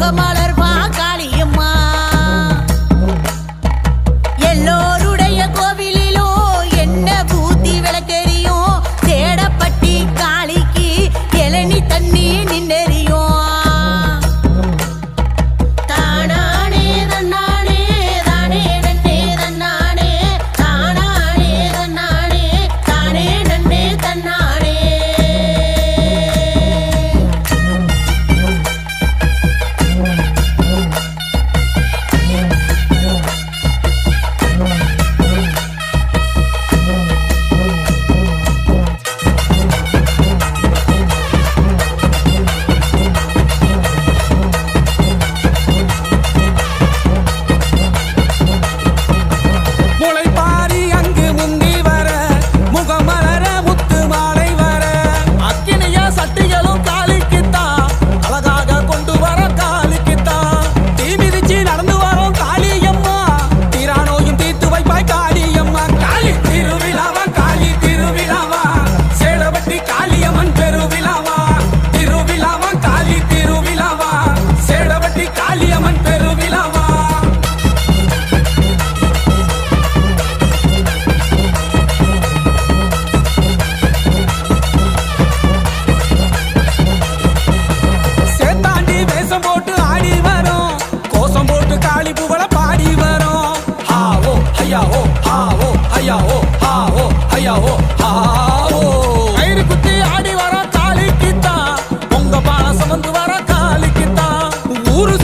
the mother. தாலி புகழ பாடி வரோம். ஹாவோ ஹையாவோ ஹாவோ ஹையாவோ ஹாவோ ஹையாவோ ஹாவோ கயிறு குத்தி ஆடி வரோம் தாலிக்கு தான் உங்க பாசம் வந்து வர காலிக்கு ஊரு